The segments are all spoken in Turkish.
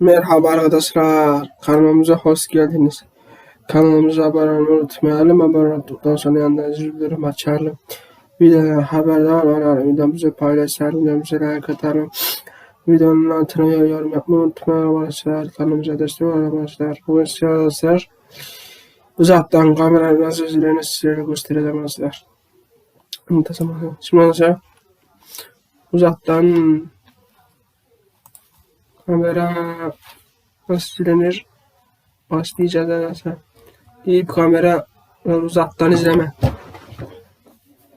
Merhaba arkadaşlar. Kanalımıza hoş geldiniz. Kanalımıza abone olmayı unutmayalım. Abone olduktan sonra yanında zilleri açalım. Videodan haberdar olalım. Videomuzu paylaşalım. Videomuza like atalım. Videonun altına yorum yapmayı unutmayalım arkadaşlar. Kanalımıza destek olun arkadaşlar. Bugün size arkadaşlar uzaktan kamera nasıl izlenir sizlere göstereceğim arkadaşlar. Şimdi arkadaşlar uzaktan kamera nasıl silinir başlayacağız arkadaşlar. İyi bir kamera uzaktan izleme.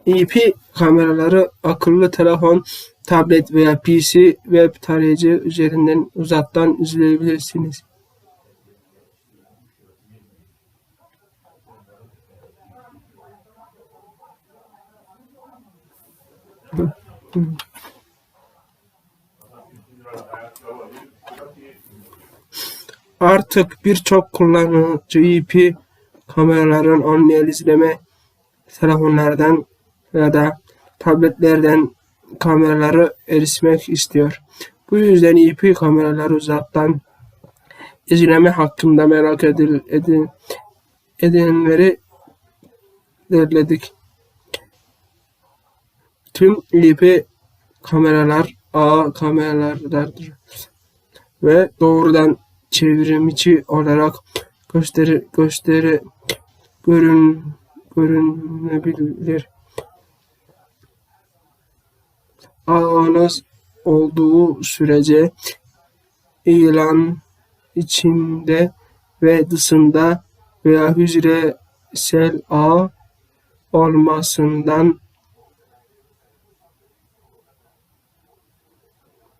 IP kameraları akıllı telefon, tablet veya PC web tarayıcı üzerinden uzaktan izleyebilirsiniz. Artık birçok kullanıcı IP kameraların online izleme telefonlardan ya da tabletlerden kameraları erişmek istiyor. Bu yüzden IP kameraları uzaktan izleme hakkında merak edil, edin, edenleri derledik. Tüm IP kameralar ağ kameralardır ve doğrudan çevrimiçi olarak gösteri gösteri görün görünebilir. Ağınız olduğu sürece ilan içinde ve dışında veya hücresel ağ olmasından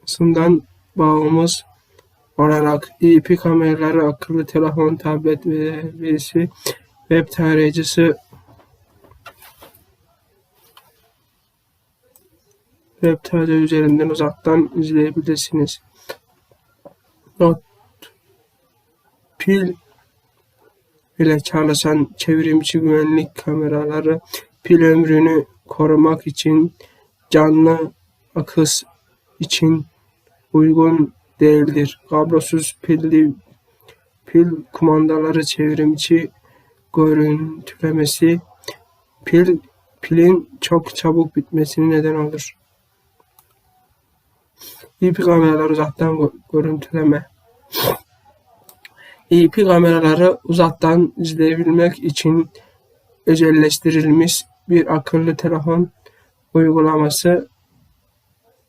sından bağımız olarak IP kameraları, akıllı telefon, tablet ve birisi web tarayıcısı web tarayıcı üzerinden uzaktan izleyebilirsiniz. Not pil ile çalışan çevrimiçi güvenlik kameraları pil ömrünü korumak için canlı akış için uygun değildir. Kablosuz pilli pil kumandaları çevrimiçi görüntülemesi pil pilin çok çabuk bitmesine neden olur. IP kameralar uzaktan görüntüleme. IP kameraları uzaktan izleyebilmek için özelleştirilmiş bir akıllı telefon uygulaması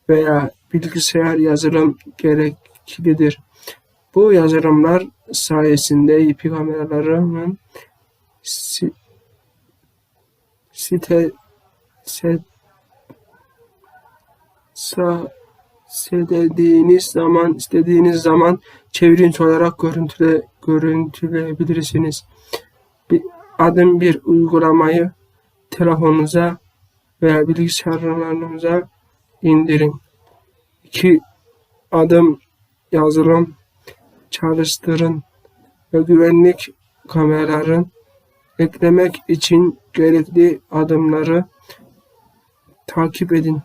veya bilgisayar yazılım gereklidir. Bu yazılımlar sayesinde IP kameralarının si, site istediğiniz zaman istediğiniz zaman çevrim olarak görüntüle görüntüleyebilirsiniz. Bir, adım bir uygulamayı telefonunuza veya bilgisayarlarınıza indirin. İki adım yazılım çalıştırın ve güvenlik kameraların eklemek için gerekli adımları takip edin.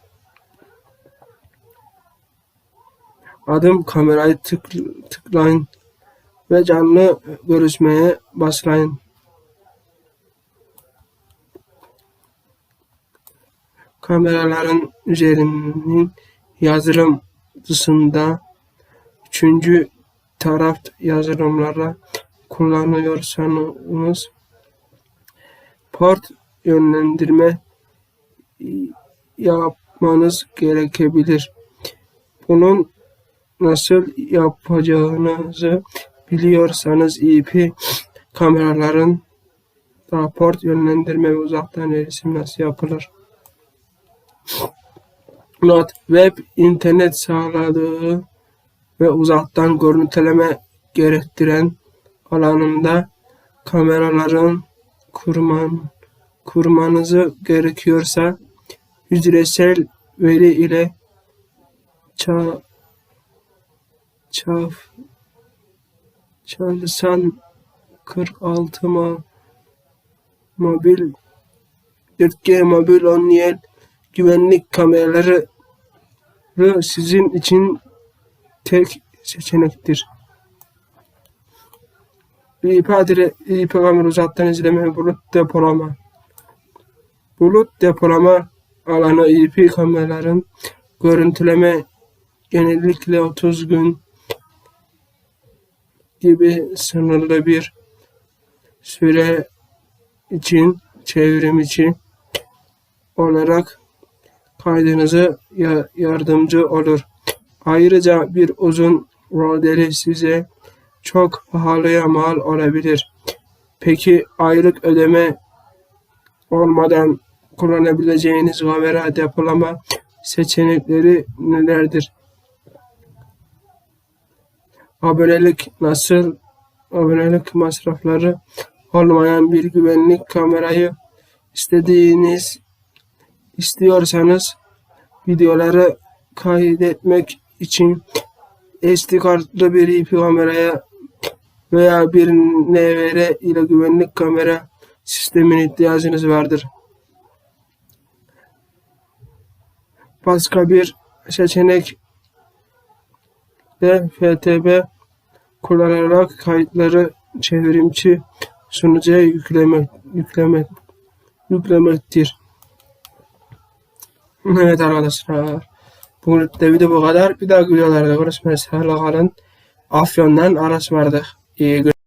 Adım kamerayı tık, tıklayın ve canlı görüşmeye başlayın. Kameraların üzerinin yazılım dışında üçüncü taraf yazılımlara kullanıyorsanız port yönlendirme yapmanız gerekebilir. Bunun nasıl yapacağınızı biliyorsanız IP kameraların raport yönlendirme ve uzaktan erişim nasıl yapılır? Not web internet sağladığı ve uzaktan görüntüleme gerektiren alanında kameraların kurman kurmanızı gerekiyorsa hücresel veri ile ça, çaf, çalışan 46 ma, mobil 4G mobil online güvenlik kameraları sizin için tek seçenektir. IP adre IP kamera uzaktan izleme bulut depolama. Bulut depolama alanı IP kameraların görüntüleme genellikle 30 gün gibi sınırlı bir süre için çevrim içi olarak kaydınızı ya- yardımcı olur. Ayrıca bir uzun modeli size çok pahalıya mal olabilir. Peki aylık ödeme olmadan kullanabileceğiniz kamera depolama seçenekleri nelerdir? Abonelik nasıl? Abonelik masrafları olmayan bir güvenlik kamerayı istediğiniz istiyorsanız videoları kaydetmek için SD kartlı bir IP kameraya veya bir NVR ile güvenlik kamera sistemine ihtiyacınız vardır. Başka bir seçenek de FTP kullanarak kayıtları çevrimçi sunucuya yüklemek, yüklemek, yüklemektir. Evet arkadaşlar. Bu video bu kadar. Bir dahaki videolarda görüşmek üzere. Kalın. Afyon'dan Aras vardı. İyi gün.